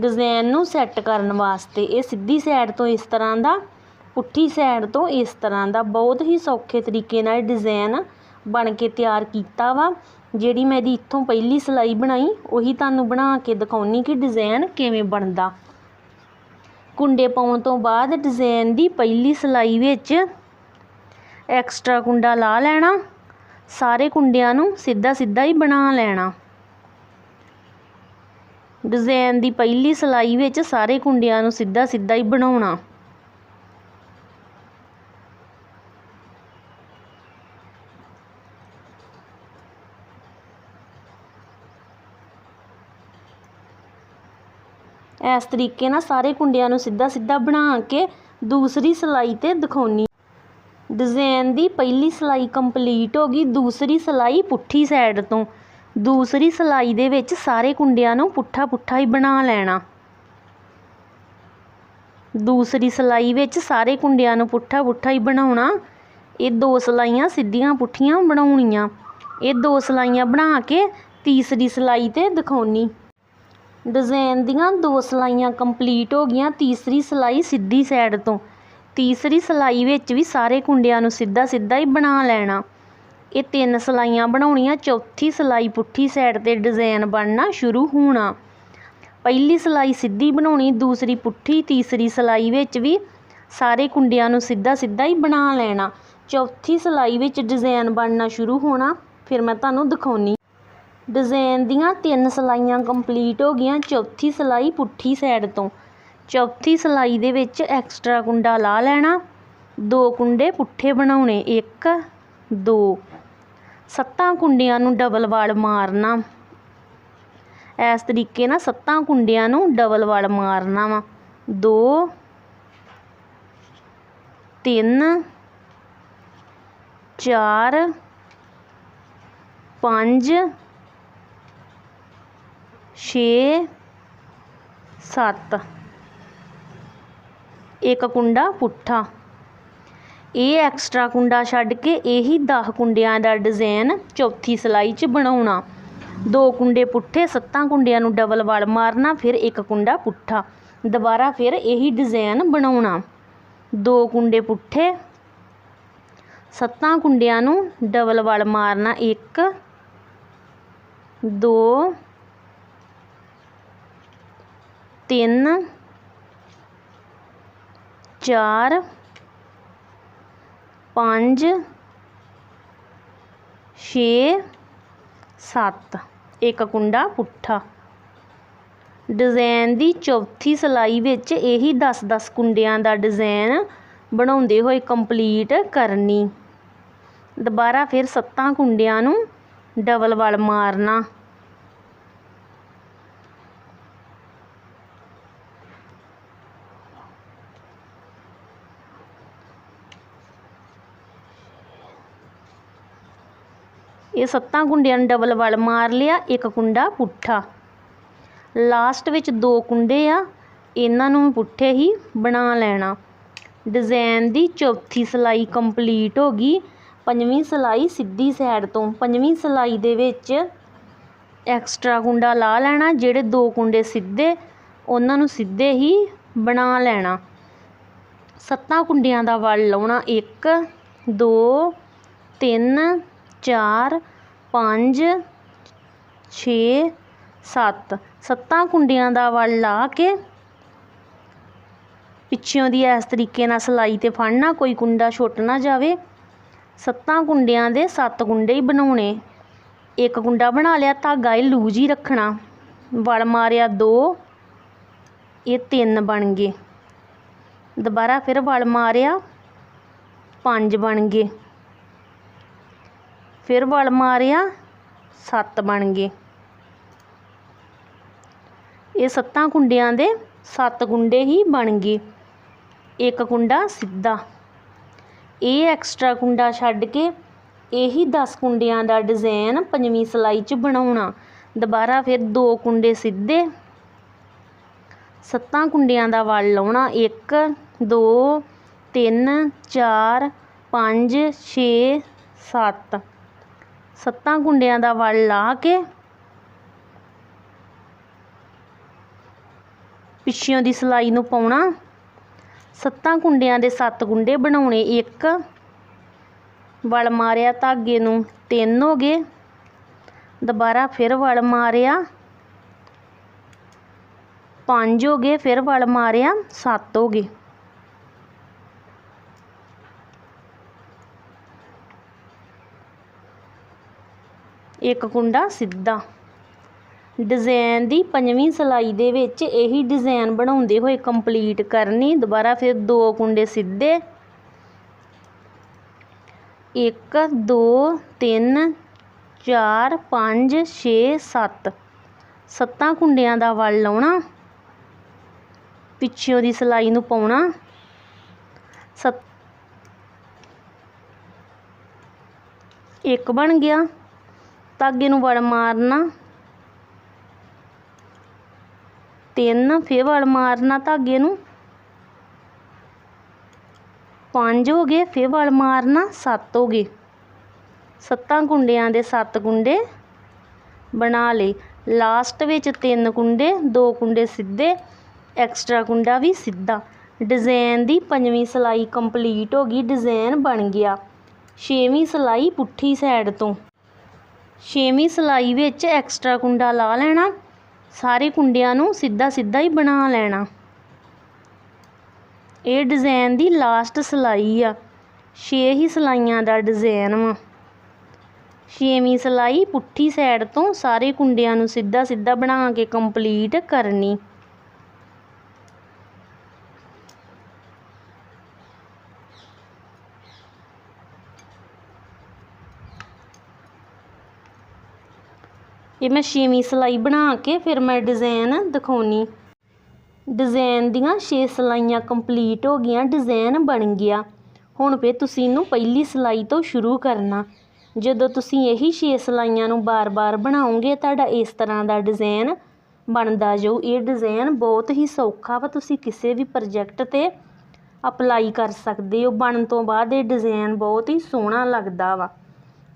Design ਨੂੰ set ਕਰਨ ਵਾਸਤੇ। ਇਹ ਸਿੱਧੀ ਸਾਈਡ ਤੋਂ ਇਸ ਤਰ੍ਹਾਂ ਦਾ, ਪੁੱਠੀ ਸਾਈਡ ਤੋਂ ਇਸ ਤਰ੍ਹਾਂ ਦਾ ਬਹੁਤ ਹੀ ਸੌਖੇ ਤਰੀਕੇ ਨਾਲ ਡਿਜ਼ਾਈਨ ਬਣ ਕੇ ਤਿਆਰ ਕੀਤਾ ਵਾ। ਜਿਹੜੀ ਮੈਂ ਇਹਦੀ ਇੱਥੋਂ ਪਹਿਲੀ ਸਿਲਾਈ ਬਣਾਈ, ਉਹੀ ਤੁਹਾਨੂੰ ਬਣਾ ਕੇ ਦਿਖਾਉਣੀ ਕਿ ਡਿਜ਼ਾਈਨ ਕਿਵੇਂ ਬਣਦਾ। ਕੁੰਡੇ ਪਾਉਣ ਤੋਂ ਬਾਅਦ ਡਿਜ਼ਾਈਨ ਦੀ ਪਹਿਲੀ ਸਿਲਾਈ ਵਿੱਚ ਐਕਸਟਰਾ ਕੁੰਡਾ ਲਾ ਲੈਣਾ, ਸਾਰੇ ਕੁੰਡਿਆਂ ਨੂੰ ਸਿੱਧਾ ਸਿੱਧਾ ਹੀ ਬਣਾ ਲੈਣਾ। ਡਿਜ਼ਾਈਨ ਦੀ ਪਹਿਲੀ ਸਿਲਾਈ ਵਿੱਚ ਸਾਰੇ ਕੁੰਡਿਆਂ ਨੂੰ ਸਿੱਧਾ ਸਿੱਧਾ ਹੀ ਬਣਾਉਣਾ। ਇਸ ਤਰੀਕੇ ਨਾਲ ਸਾਰੇ ਕੁੰਡਿਆਂ ਨੂੰ ਸਿੱਧਾ ਸਿੱਧਾ ਬਣਾ ਕੇ ਦੂਸਰੀ ਸਿਲਾਈ ਤੇ ਦਿਖਾਉਣੀ। ਡਿਜ਼ਾਈਨ ਦੀ ਪਹਿਲੀ ਸਿਲਾਈ ਕੰਪਲੀਟ ਹੋ ਗਈ। ਦੂਸਰੀ ਸਿਲਾਈ ਪੁੱਠੀ ਸਾਈਡ ਤੋਂ। ਦੂਸਰੀ ਸਿਲਾਈ ਦੇ ਵਿੱਚ ਸਾਰੇ ਕੁੰਡਿਆਂ ਨੂੰ ਪੁੱਠਾ ਪੁੱਠਾ ਹੀ ਬਣਾ ਲੈਣਾ। ਦੂਸਰੀ ਸਿਲਾਈ ਵਿੱਚ ਸਾਰੇ ਕੁੰਡਿਆਂ ਨੂੰ ਪੁੱਠਾ ਪੁੱਠਾ ਹੀ ਬਣਾਉਣਾ। ਇਹ ਦੋ ਸਿਲਾਈਆਂ ਸਿੱਧੀਆਂ ਪੁੱਠੀਆਂ ਬਣਾਉਣੀਆਂ। ਇਹ ਦੋ ਸਿਲਾਈਆਂ ਬਣਾ ਕੇ ਤੀਸਰੀ ਸਿਲਾਈ ਤੇ ਦਿਖਾਉਣੀ। ਡਿਜ਼ਾਈਨ ਦੀਆਂ ਦੋ ਸਿਲਾਈਆਂ ਕੰਪਲੀਟ ਹੋ ਗਈਆਂ ਤੀਸਰੀ ਸਿਲਾਈ ਸਿੱਧੀ ਸਾਈਡ ਤੋਂ। ਤੀਸਰੀ ਸਿਲਾਈ ਵਿੱਚ ਵੀ ਸਾਰੇ ਕੁੰਡਿਆਂ ਨੂੰ ਸਿੱਧਾ ਸਿੱਧਾ ਹੀ ਬਣਾ ਲੈਣਾ। ਇਹ ਤਿੰਨ ਸਿਲਾਈਆਂ ਬਣਾਉਣੀਆਂ, ਚੌਥੀ ਸਿਲਾਈ ਪੁੱਠੀ ਸਾਈਡ ਤੇ ਡਿਜ਼ਾਈਨ ਬਣਨਾ ਸ਼ੁਰੂ ਹੋਣਾ। ਪਹਿਲੀ ਸਿਲਾਈ ਸਿੱਧੀ ਬਣਾਉਣੀ, ਦੂਸਰੀ ਪੁੱਠੀ, ਤੀਸਰੀ ਸਿਲਾਈ ਵਿੱਚ ਵੀ ਸਾਰੇ ਕੁੰਡਿਆਂ ਨੂੰ ਸਿੱਧਾ ਸਿੱਧਾ ਹੀ ਬਣਾ ਲੈਣਾ। ਚੌਥੀ ਸਿਲਾਈ ਵਿੱਚ ਡਿਜ਼ਾਈਨ ਬਣਨਾ ਸ਼ੁਰੂ ਹੋਣਾ, ਫਿਰ ਮੈਂ ਤੁਹਾਨੂੰ ਦਿਖਾਉਣੀ। ਡਿਜ਼ਾਈਨ ਦੀਆਂ ਤਿੰਨ ਸਿਲਾਈਆਂ ਕੰਪਲੀਟ ਹੋ ਗਈਆਂ, ਚੌਥੀ ਸਿਲਾਈ ਪੁੱਠੀ ਸਾਈਡ ਤੋਂ। ਚੌਥੀ ਸਿਲਾਈ ਦੇ ਵਿੱਚ ਐਕਸਟਰਾ ਕੁੰਡਾ ਲਾ ਲੈਣਾ, ਦੋ ਕੁੰਡੇ ਪੁੱਠੇ ਬਣਾਉਣੇ, ਇੱਕ, ਦੋ। ਸੱਤਾਂ ਕੁੰਡਿਆਂ ਨੂੰ ਡਬਲ ਵਾਲ ਮਾਰਨਾ। ਇਸ ਤਰੀਕੇ ਨਾਲ ਸੱਤਾਂ ਕੁੰਡਿਆਂ ਨੂੰ ਡਬਲ ਵਾਲ ਮਾਰਨਾ ਵਾ। ਦੋ, ਤਿੰਨ, ਚਾਰ, ਪੰਜ, ਛੇ, ਸੱਤ। ਇੱਕ ਕੁੰਡਾ ਪੁੱਠਾ। ਇਹ ਐਕਸਟਰਾ ਕੁੰਡਾ ਛੱਡ ਕੇ ਇਹੀ 10 ਕੁੰਡਿਆਂ ਦਾ ਡਿਜ਼ਾਈਨ ਚੌਥੀ ਸਿਲਾਈ 'ਚ ਬਣਾਉਣਾ। ਦੋ ਕੁੰਡੇ ਪੁੱਠੇ, ਸੱਤਾਂ ਕੁੰਡਿਆਂ ਨੂੰ ਡਬਲ ਵਲ ਮਾਰਨਾ, ਫਿਰ ਇੱਕ ਕੁੰਡਾ ਪੁੱਠਾ। ਦੁਬਾਰਾ ਫਿਰ ਇਹੀ ਡਿਜ਼ਾਈਨ ਬਣਾਉਣਾ। ਦੋ ਕੁੰਡੇ ਪੁੱਠੇ, ਸੱਤਾਂ ਕੁੰਡਿਆਂ ਨੂੰ ਡਬਲ ਵਲ ਮਾਰਨਾ, ਇੱਕ, ਦੋ, ਤਿੰਨ, ਚਾਰ ਪੰਜ, ਛੇ, ਸੱਤ। ਇੱਕ ਕੁੰਡਾ ਪੁੱਠਾ। ਡਿਜ਼ਾਈਨ ਦੀ ਚੌਥੀ ਸਿਲਾਈ ਵਿੱਚ ਇਹੀ 10-10 ਕੁੰਡਿਆਂ ਦਾ ਡਿਜ਼ਾਈਨ ਬਣਾਉਂਦੇ ਹੋਏ ਕੰਪਲੀਟ ਕਰਨੀ। ਦੁਬਾਰਾ ਫਿਰ ਸੱਤਾਂ ਕੁੰਡਿਆਂ ਨੂੰ ਡਬਲ ਵਲ ਮਾਰਨਾ। ਇਹ ਸੱਤਾਂ ਕੁੰਡਿਆਂ ਨੂੰ ਡਬਲ ਵਲ ਮਾਰ ਲਿਆ, ਇੱਕ ਕੁੰਡਾ ਪੁੱਠਾ। ਲਾਸਟ ਵਿੱਚ ਦੋ ਕੁੰਡੇ ਆ, ਇਹਨਾਂ ਨੂੰ ਪੁੱਠੇ ਹੀ ਬਣਾ ਲੈਣਾ। ਡਿਜ਼ਾਈਨ ਦੀ ਚੌਥੀ ਸਿਲਾਈ ਕੰਪਲੀਟ ਹੋ ਗਈ। ਪੰਜਵੀਂ ਸਿਲਾਈ ਸਿੱਧੀ ਸਾਈਡ ਤੋਂ। ਪੰਜਵੀਂ ਸਿਲਾਈ ਦੇ ਵਿੱਚ ਐਕਸਟਰਾ ਕੁੰਡਾ ਲਾ ਲੈਣਾ, ਜਿਹੜੇ ਦੋ ਕੁੰਡੇ ਸਿੱਧੇ, ਉਹਨਾਂ ਨੂੰ ਸਿੱਧੇ ਹੀ ਬਣਾ ਲੈਣਾ। ਸੱਤਾਂ ਕੁੰਡਿਆਂ ਦਾ ਵਲ ਲਾਉਣਾ, ਇੱਕ, ਦੋ, ਤਿੰਨ ਚਾਰ, ਪੰਜ, ਛੇ, ਸੱਤ। ਸੱਤਾਂ ਕੁੰਡਿਆਂ ਦਾ ਵਲ ਲਾ ਕੇ ਪਿੱਛੋਂ ਦੀ ਇਸ ਤਰੀਕੇ ਨਾਲ ਸਿਲਾਈ ਤੇ ਫੜਨਾ, ਕੋਈ ਕੁੰਡਾ ਛੁੱਟ ਨਾ ਜਾਵੇ। ਸੱਤਾਂ ਕੁੰਡਿਆਂ ਦੇ ਸੱਤ ਕੁੰਡੇ ਹੀ ਬਣਾਉਣੇ। ਇੱਕ ਕੁੰਡਾ ਬਣਾ ਲਿਆ, ਧਾਗਾ ਇਹ ਲੂਜ ਹੀ ਰੱਖਣਾ। ਵਲ ਮਾਰਿਆ ਦੋ, ਇਹ ਤਿੰਨ ਬਣ ਗਏ। ਦੁਬਾਰਾ ਫਿਰ ਵਲ ਮਾਰਿਆ, ਪੰਜ ਬਣ ਗਏ। ਫਿਰ ਵਲ ਮਾਰਿਆ, ਸੱਤ ਬਣ ਗਏ। ਇਹ ਸੱਤਾਂ ਕੁੰਡਿਆਂ ਦੇ ਸੱਤ ਕੁੰਡੇ ਹੀ ਬਣ ਗਏ। ਇੱਕ ਕੁੰਡਾ ਸਿੱਧਾ। ਇਹ ਐਕਸਟਰਾ ਕੁੰਡਾ ਛੱਡ ਕੇ ਇਹੀ 10 ਕੁੰਡਿਆਂ ਦਾ ਡਿਜ਼ਾਈਨ ਪੰਜਵੀਂ ਸਲਾਈ 'ਚ ਬਣਾਉਣਾ। ਦੁਬਾਰਾ ਫਿਰ ਦੋ ਕੁੰਡੇ ਸਿੱਧੇ। ਸੱਤਾਂ ਕੁੰਡਿਆਂ ਦਾ ਵਲ ਲਾਉਣਾ 1 2 3 4 5 6 7 ਸੱਤਾਂ ਕੁੰਡਿਆਂ ਦਾ ਵਲ ਲਾ ਕੇ ਪਿੱਛਿਓਂ ਦੀ ਸਲਾਈ ਨੂੰ ਪਾਉਣਾ। ਸੱਤਾਂ ਕੁੰਡਿਆਂ ਦੇ ਸੱਤ ਗੁੰਡੇ ਬਣਾਉਣੇ। ਇੱਕ ਵਲ ਮਾਰਿਆ ਧਾਗੇ ਨੂੰ, ਤਿੰਨ ਹੋ ਗਏ। ਦੁਬਾਰਾ ਫਿਰ ਵਲ ਮਾਰਿਆ। ਪੰਜ ਹੋ ਗਏ, ਫਿਰ ਵਲ ਮਾਰਿਆ, ਸੱਤ ਹੋ ਗਏ। ਇੱਕ ਕੁੰਡਾ ਸਿੱਧਾ। ਡਿਜ਼ਾਈਨ ਦੀ ਪੰਜਵੀਂ ਸਲਾਈ ਦੇ ਵਿੱਚ ਇਹੀ ਡਿਜ਼ਾਈਨ ਬਣਾਉਂਦੇ ਹੋਏ ਕੰਪਲੀਟ ਕਰਨੀ, ਦੁਬਾਰਾ ਫਿਰ ਦੋ ਕੁੰਡੇ ਸਿੱਧੇ। 1 2 3 4 5 6 7 ਸੱਤਾਂ ਕੁੰਡਿਆਂ ਦਾ ਵਲ ਲਾਉਣਾ। ਪਿੱਛੇ ਦੀ ਸਲਾਈ ਨੂੰ ਪਾਉਣਾ। ਸੱਤ ਇੱਕ ਬਣ ਗਿਆ। ਧਾਗੇ ਨੂੰ ਵੜ ਮਾਰਨਾ। ਤਿੰਨ, ਫਿਰ ਵੜ ਮਾਰਨਾ ਧਾਗੇ ਨੂੰ। ਪੰਜ ਹੋ ਗਏ, ਫਿਰ ਵੜ ਮਾਰਨਾ, ਸੱਤ ਹੋ ਗਏ। ਸੱਤਾਂ ਕੁੰਡਿਆਂ ਦੇ ਸੱਤ ਕੁੰਡੇ ਬਣਾ ਲਏ। ਲਾਸਟ ਵਿੱਚ ਤਿੰਨ ਕੁੰਡੇ, ਦੋ ਕੁੰਡੇ ਸਿੱਧੇ, ਐਕਸਟਰਾ ਕੁੰਡਾ ਵੀ ਸਿੱਧਾ। ਡਿਜ਼ਾਈਨ ਦੀ ਪੰਜਵੀਂ ਸਲਾਈ ਕੰਪਲੀਟ ਹੋ ਗਈ ਡਿਜ਼ਾਈਨ ਬਣ ਗਿਆ। ਛੇਵੀਂ ਸਲਾਈ ਪੁੱਠੀ ਸਾਈਡ ਤੋਂ। ਛੇਵੀਂ ਸਲਾਈ ਵਿੱਚ ਐਕਸਟਰਾ ਕੁੰਡਾ ਲਾ ਲੈਣਾ। ਸਾਰੇ ਕੁੰਡਿਆਂ ਨੂੰ ਸਿੱਧਾ ਸਿੱਧਾ ਹੀ ਬਣਾ ਲੈਣਾ। ਇਹ ਡਿਜ਼ਾਈਨ ਦੀ ਲਾਸਟ ਸਲਾਈ ਆ। ਛੇ ਹੀ ਸਲਾਈਆਂ ਦਾ ਡਿਜ਼ਾਈਨ ਵਾ। ਛੇਵੀਂ ਸਲਾਈ ਪੁੱਠੀ ਸਾਈਡ ਤੋਂ ਸਾਰੇ ਕੁੰਡਿਆਂ ਨੂੰ ਸਿੱਧਾ ਸਿੱਧਾ ਬਣਾ ਕੇ ਕੰਪਲੀਟ ਕਰਨੀ। ਇਹ ਮੈਂ ਛੇਵੀਂ ਸਲਾਈ ਬਣਾ ਕੇ ਫਿਰ ਮੈਂ ਡਿਜ਼ਾਈਨ ਦਿਖਾਉਣੀ। ਡਿਜ਼ਾਈਨ ਦੀਆਂ 6 ਸਲਾਈਆਂ ਕੰਪਲੀਟ ਹੋ ਗਈਆਂ ਡਿਜ਼ਾਈਨ ਬਣ ਗਿਆ। ਹੁਣ ਫਿਰ ਤੁਸੀਂ ਇਹਨੂੰ ਪਹਿਲੀ ਸਲਾਈ ਤੋਂ ਸ਼ੁਰੂ ਕਰਨਾ। ਜਦੋਂ ਤੁਸੀਂ ਇਹੀ 6 ਸਲਾਈਆਂ ਨੂੰ ਬਾਰ-ਬਾਰ ਬਣਾਓਗੇ, ਤੁਹਾਡਾ ਇਸ ਤਰ੍ਹਾਂ ਦਾ ਡਿਜ਼ਾਈਨ ਬਣਦਾ ਜਾਊ। ਇਹ ਡਿਜ਼ਾਈਨ ਬਹੁਤ ਹੀ ਸੌਖਾ ਵਾ, ਤੁਸੀਂ ਕਿਸੇ ਵੀ ਪ੍ਰੋਜੈਕਟ 'ਤੇ ਅਪਲਾਈ ਕਰ ਸਕਦੇ ਹੋ। ਬਣਨ ਤੋਂ ਬਾਅਦ ਇਹ ਡਿਜ਼ਾਈਨ ਬਹੁਤ ਹੀ ਸੋਹਣਾ ਲੱਗਦਾ ਵਾ।